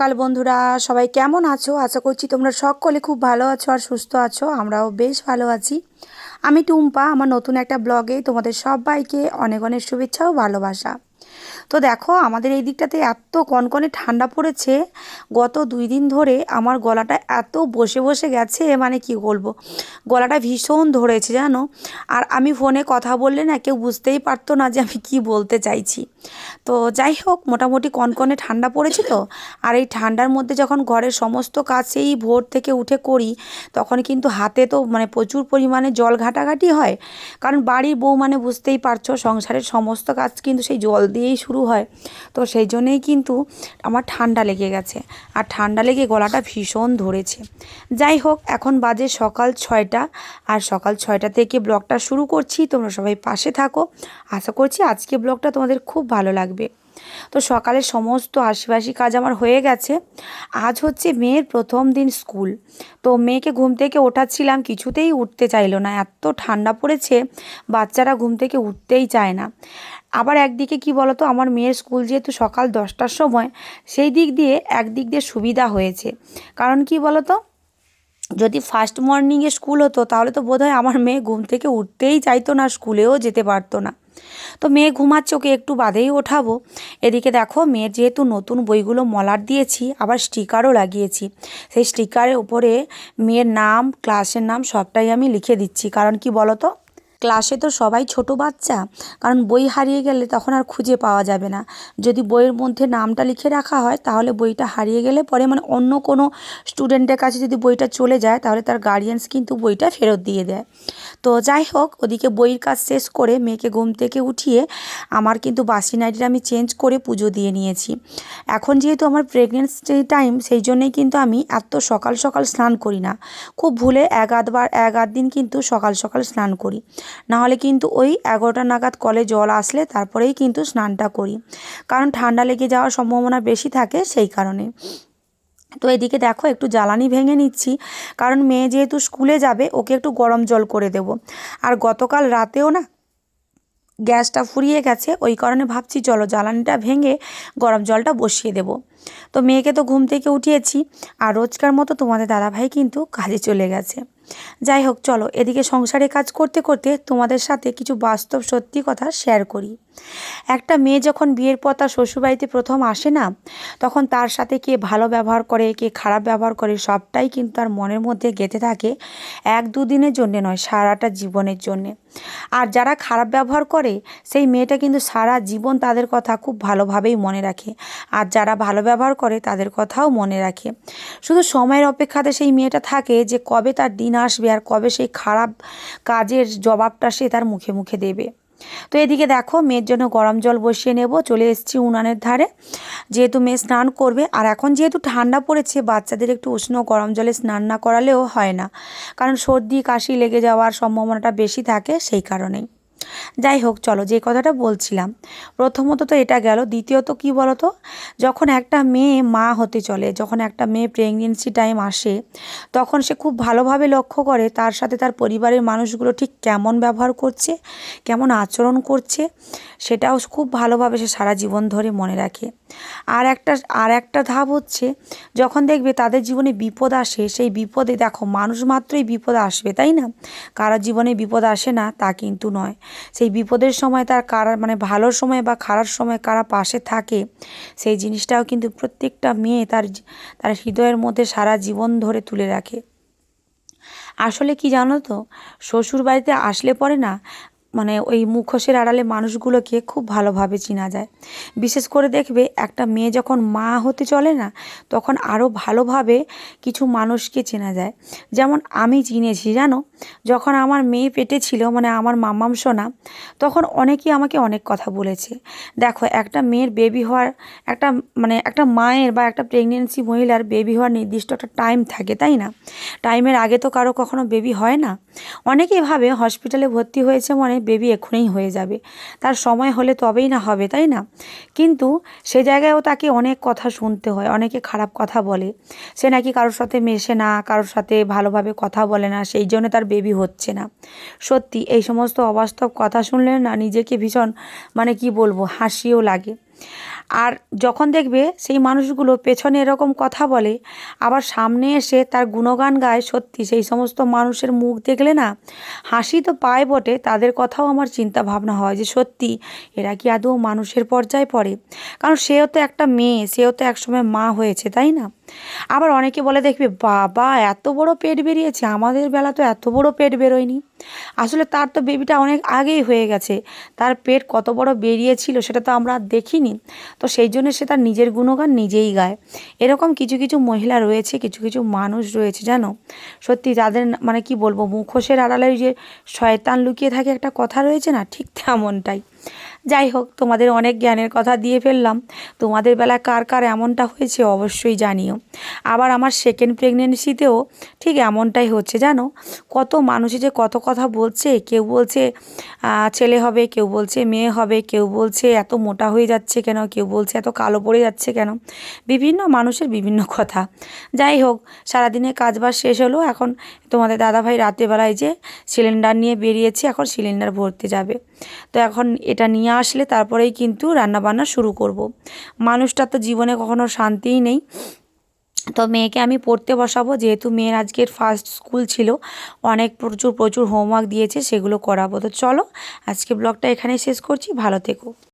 সকাল বন্ধুরা, সবাই কেমন আছো? আশা করছি তোমরা সকলে খুব ভালো আছো আর সুস্থ আছো, আমরাও বেশ ভালো আছি। আমি টুম্পা, আমার নতুন একটা ব্লগে তোমাদের সবাইকে অনেক অনেক শুভেচ্ছা ও ভালোবাসা। তো দেখো, আমাদের এই দিকটাতে এত কনকনে ঠান্ডা পড়েছে, গত দুই দিন ধরে আমার গলাটা এত বসে বসে গেছে মানে কি বলব, গলাটা ভীষণ ধরেছে জানো। আর আমি ফোনে কথা বললে না কেউ বুঝতেই পারতো না যে আমি কি বলতে চাইছি। তো যাই হোক, মোটামুটি কনকনে ঠান্ডা পড়েছে তো, আর এই ঠান্ডার মধ্যে যখন ঘরের সমস্ত কাজ সেই ভোর থেকে উঠে করি, তখন কিন্তু হাতে তো মানে প্রচুর পরিমাণে জল ঘাটাঘাটি হয়, কারণ বাড়ির বউ মানে বুঝতেই পারছ, সংসারের সমস্ত কাজ কিন্তু সেই জল দিয়েই শুরু হয়। তো সেই জন্যেই কিন্তু আমার ঠান্ডা লেগে গেছে। আর ঠান্ডা লেগে গলাটা ভীষণ ধরেছে। যাই হোক, এখন বাজে সকাল ছয়টা। আর সকাল ছয়টা থেকে ব্লগটা শুরু করছি। তোমরা সবাই পাশে থাকো। আশা করছি আজকে ব্লগটা তোমাদের খুব ভালো লাগবে। তো সকালে সমস্ত আশিবাসি কাজ আমার হয়ে গেছে। আজ হচ্ছে মেয়ের প্রথম দিন স্কুল। তো মেয়েকে ঘুম থেকে ওঠাচ্ছিলাম, কিছুতেই উঠতে চাইলো না। এত ঠান্ডা পড়েছে, বাচ্চারা ঘুম থেকে উঠতেই চায় না। আবার একদিকে কি বলতো, আমার মেয়ের স্কুল যেহেতু সকাল দশটার সময়, সেই দিক দিয়ে একদিক দিয়ে সুবিধা হয়েছে। কারণ কি বলতো যদি ফার্স্ট মর্নিংয়ে স্কুল হতো, তাহলে তো বোধহয় আমার মেয়ে ঘুম থেকে উঠতেই চাইতো না, স্কুলেও যেতে পারতো না। তো মেয়ে ঘুমাচ্ছে, ওকে একটু বাদেই ওঠাবো। এদিকে দেখো মেয়ের যেহেতু নতুন বইগুলো মলার দিয়েছি, আবার স্টিকারও লাগিয়েছি। সেই স্টিকারের উপরে মেয়ের নাম ক্লাসের নাম সবটাই আমি লিখে দিচ্ছি। কারণ কি বলতো? ক্লাসে তো সবাই ছোট বাচ্চা, কারণ বই হারিয়ে গেলে তখন আর খুঁজে পাওয়া যাবে না। যদি বইয়ের মধ্যে নামটা লিখে রাখা হয়, তাহলে বইটা হারিয়ে গেলে পরে মানে অন্য কোনো স্টুডেন্টের কাছে যদি বইটা চলে যায়, তাহলে তার গার্ডিয়ানস কিন্তু বইটা ফেরত দিয়ে দেয়। তো যাই হোক, ওদিকে বইয়ের কাজ শেষ করে মেয়েকে ঘুম থেকে উঠিয়ে আমার কিন্তু বাসি নাইটিটা আমি চেঞ্জ করে পুজো দিয়ে নিয়েছি। এখন যেহেতু আমার প্রেগনেন্সি টাইম সেই জন্যেই কিন্তু আমি এত সকাল সকাল স্নান করি না। খুব ভুলে এক আধবার, এক আধ দিন কিন্তু সকাল সকাল স্নান করি। নাহলে কিন্তু ওই এগারোটা নাগাদ কলে জল আসলে তারপরেই কিন্তু স্নানটা করি। কারণ ঠান্ডা লেগে যাওয়ার সম্ভাবনা বেশি থাকে সেই কারণে। তো এদিকে দেখো একটু জ্বালানি ভেঙে নিচ্ছি, কারণ মেয়ে যেহেতু স্কুলে যাবে, ওকে একটু গরম জল করে দেব। আর গতকাল রাতেও না গ্যাসটা ফুরিয়ে গেছে, ওই কারণে ভাবছি চলো জ্বালানিটা ভেঙে গরম জলটা বসিয়ে দেব। তো মেয়েকে তো ঘুম থেকে উঠিয়েছি আর রোজকার মতো তোমাদের দাদাভাই কিন্তু কাজে চলে গেছে। যাই হোক, চলো, এদিকে সংসারে কাজ করতে করতে তোমাদের সাথে কিছু বাস্তব সত্যি কথা শেয়ার করি। একটা মেয়ে যখন বিয়ের পর তার শ্বশুরবাড়িতে প্রথম আসে না, তখন তার সাথে কে ভালো ব্যবহার করে, কে খারাপ ব্যবহার করে, সবটাই কিন্তু তার মনের মধ্যে গেঁথে থাকে এক দুদিনের জন্যে নয়, সারাটা জীবনের জন্যে। আর যারা খারাপ ব্যবহার করে, সেই মেয়েটা কিন্তু সারা জীবন তাদের কথা খুব ভালোভাবেই মনে রাখে। আর যারা ভালো ব্যবহার করে তাদের কথাও মনে রাখে। শুধু সময়ের অপেক্ষাতে সেই মেয়েটা থাকে যে কবে তার দিন আসবে আর কবে সেই খারাপ কাজের জবাবটা সে তার মুখে মুখে দেবে। তো এদিকে দেখো, মেয়ের জন্য গরম জল বসিয়ে নেব, চলে এসেছি উনানের ধারে। যেহেতু মেয়ে স্নান করবে, আর এখন যেহেতু ঠান্ডা পড়েছে, বাচ্চাদের একটু উষ্ণ গরম জলে স্নান না করালেও হয় না। কারণ সর্দি, কাশি লেগে যাওয়ার সম্ভাবনাটা বেশি থাকে সেই কারণেই। যাই হোক, চলো যে কথাটা বলছিলাম, প্রথমত তো এটা গেল, দ্বিতীয়ত কি বলতো, যখন একটা মেয়ে মা হতে চলে, যখন একটা মেয়ে প্রেগনেন্সি টাইম আসে, তখন সে খুব ভালোভাবে লক্ষ্য করে তার সাথে তার পরিবারের মানুষগুলো ঠিক কেমন ব্যবহার করছে, কেমন আচরণ করছে, সেটাও খুব ভালোভাবে সে সারা জীবন ধরে মনে রাখে। আর একটা আর একটা ধাপ হচ্ছে, যখন দেখবে তাদের জীবনে বিপদ আসে, সেই বিপদে দেখো মানুষ মাত্রই বিপদ আসবে, তাই না? কারও জীবনে বিপদ আসে না, তা কিন্তু নয়। সেই বিপদের সময় তার কারা মানে ভালো সময় বা খারাপ সময় কারা পাশে থাকে, সেই জিনিসটাও কিন্তু প্রত্যেকটা মেয়ে তার তার হৃদয়ের মধ্যে সারা জীবন ধরে তুলে রাখে। আসলে কি জানো তো? শ্বশুর বাড়িতে আসলে পরে না মানে ওই মুখোশের আড়ালে মানুষগুলোকে খুব ভালোভাবে চেনা যায়। বিশেষ করে দেখবে একটা মেয়ে যখন মা হতে চলে না, তখন আরও ভালোভাবে কিছু মানুষকে চেনা যায়। যেমন আমি চিনেছি, জানো? যখন আমার মেয়ে পেটে ছিল মানে আমার মামাম সোনা, তখন অনেকেই আমাকে অনেক কথা বলেছে। দেখো, একটা মেয়ের বেবি হওয়ার একটা মানে একটা মায়ের বা একটা প্রেগনেন্সি মহিলার বেবি হওয়ার নির্দিষ্ট একটা টাইম থাকে, তাই না? টাইমের আগে তো কারও কখনো বেবি হয় না। অনেকেই ভাবে হসপিটালে ভর্তি হয়েছে মানে বেবি এক্ষুনি হয়ে যাবে। তার সময় হলে তবেই না হবে, তাই না? কিন্তু সে জায়গায়ও তাকে অনেক কথা শুনতে হয়, অনেকে খারাপ কথা বলে। সে নাকি কারোর সাথে মেশে না, কারোর সাথে ভালোভাবে কথা বলে না, সেই জন্য তার বেবি হচ্ছে না। সত্যি, এই সমস্ত অবাস্তব কথা শুনলে না নিজেকে ভীষণ মানে কি বলব, হাসিও লাগে। আর যখন দেখবে সেই মানুষগুলো পেছনে এরকম কথা বলে, আবার সামনে এসে তার গুণগান গায়, সত্যি সেই সমস্ত মানুষের মুখ দেখলে না, হাসি তো পায় বটে, তাদের কথাও আমার চিন্তা ভাবনা হয় যে সত্যি এরা কি আদৌ মানুষের পর্যায়ে পড়ে? কারণ সেও তো একটা মেয়ে, সেও তো একসময় মা হয়েছে, তাই না? আবার অনেকে বলে দেখবে, বাবা এত বড় পেট বেরিয়েছে, আমাদের বেলা তো এত বড় পেট বেরোয়নি। আসলে তার তো বেবিটা অনেক আগেই হয়ে গেছে। তার পেট কত বড় বেরিয়েছিল সেটা তো আমরা দেখিনি। তো সেই জন্য সে তার নিজের গুণগান নিজেই গায়। এরকম কিছু কিছু মহিলা রয়েছে, কিছু কিছু মানুষ রয়েছে, জানো? সত্যি তাদের মানে কি বলব, মুখোশের আড়ালে যে শয়তান লুকিয়ে থাকে একটা কথা রয়েছে না, ঠিক তেমনটাই। যাই হোক, তোমাদের অনেক জ্ঞানের কথা দিয়ে ফেললাম। তোমাদের বেলায় কার কার এমনটা হয়েছে অবশ্যই জানিও। আবার আমার সেকেন্ড প্রেগনেন্সিতেও ঠিক এমনটাই হচ্ছে, জানো? কত মানুষই যে কত কথা বলছে, কেউ বলছে ছেলে হবে, কেউ বলছে মেয়ে হবে, কেউ বলছে এত মোটা হয়ে যাচ্ছে কেন, কেউ বলছে এত কালো পড়ে যাচ্ছে কেন? বিভিন্ন মানুষের বিভিন্ন কথা। যাই হোক, সারাদিনে কাজবাজ শেষ হলো, এখন তোমাদের দাদাভাই রাত্রেবেলায় যে সিলিন্ডার নিয়ে বেরিয়েছে, এখন সিলিন্ডার ভরতে যাবে। তো এখন এটা নিয়ে আসলে তারপরেই কিন্তু রান্নাবান্না শুরু করব। মানুষটা তো জীবনে কখনো শান্তিই নেই। তো মেয়েকে আমি পড়তে বসাবো। যেহেতু মেয়ের আজকের ফার্স্ট স্কুল ছিল, অনেক প্রচুর প্রচুর হোমওয়ার্ক দিয়েছে, সেগুলো করাবো। তো চলো, আজকে ব্লগটা এখানেই শেষ করছি। ভালো থেকো।